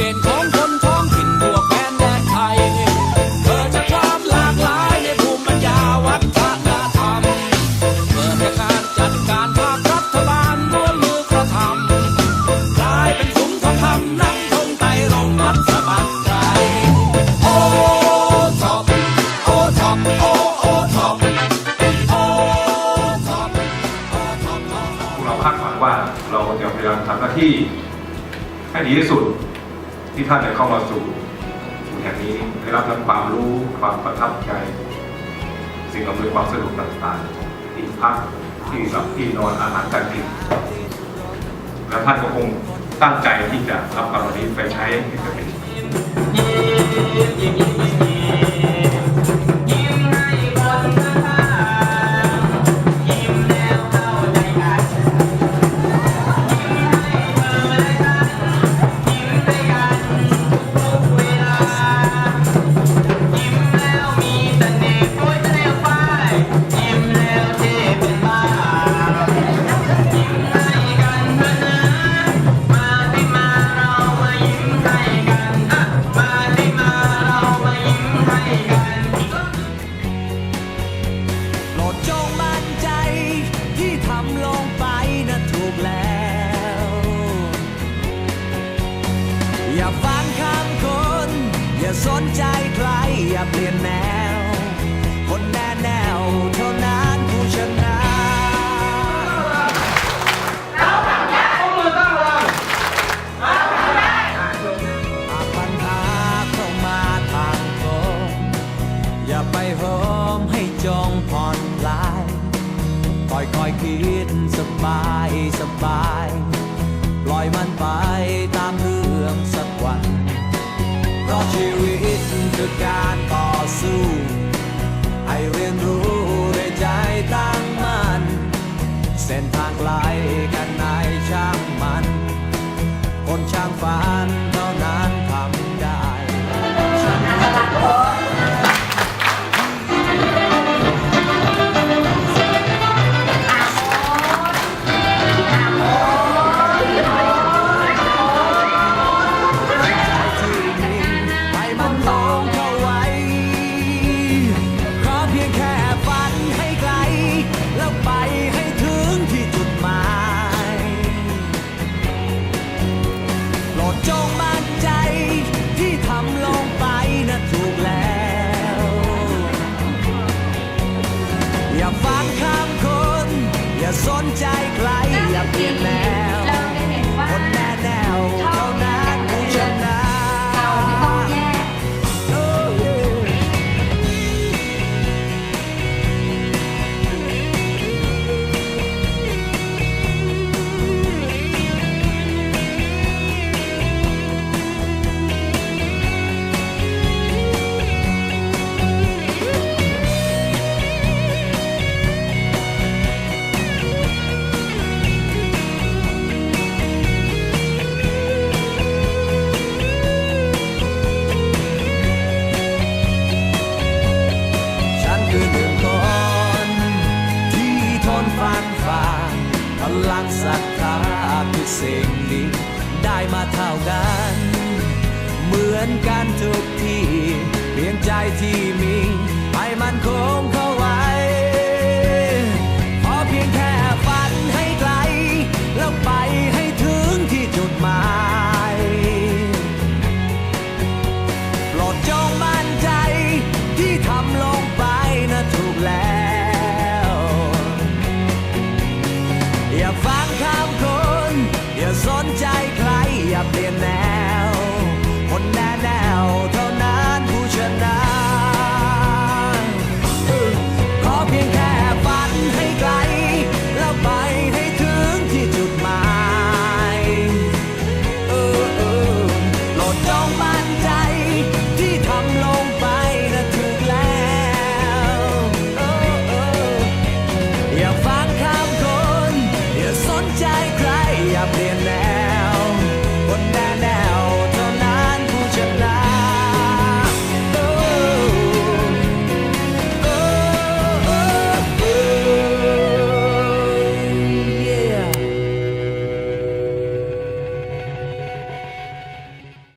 เจนของคนท้องถิ่นทั่วแผ่นแดนไทยเกิดจากความหลากหลายในภูมิปัญญาวัฒนธรรมเกิดจากการจัดการภาครัฐบาลร่วมมือกระทำกลายเป็นสุนทรภพนักธงไตรรงค์มัดสะบัดใจโอ้ท็อปโอ้ท็อปโอ้โอ้ท็อปโอ้ท็อปโอท็อปพวกเราคาดหวังว่าเราจะพยายามทำหน้าที่ให้ดีที่สุด ที่ท่านจะเข้ามาสู่สู่แห่งนี้ได้รับทั้งความรู้ความประทับใจ สิ่งอำนวยความสะดวกต่างๆที่พักที่หลับที่นอนอาหารการกินและท่านก็คงตั้งใจที่จะรับคำวันนี้ไปใช้ให้เป็น เส้นทางไกลกัน นใจใครอย่าเปลี่ยนแนวเราจะเห็นว่าคนแน่แนว ลังศรัทธาคือสิ่งนี้ได้มาเท่ากัน เหมือนกันทุกที่เพียงใจที่มีให้มันคงเข้าไว อสนใจใครอย่าเปลี่ยนแนว คนแน่แนวเท่านั้นผู้ชนะขอเพียงแค่ฝันให้ไกล แล้วไปให้ถึงที่จุดหมายเออเอองมั่นใจที่ทำลงไปนะถูกแล้วออย่าฟังคำคน อย่าสนใจใครอย่าเปลี่ยน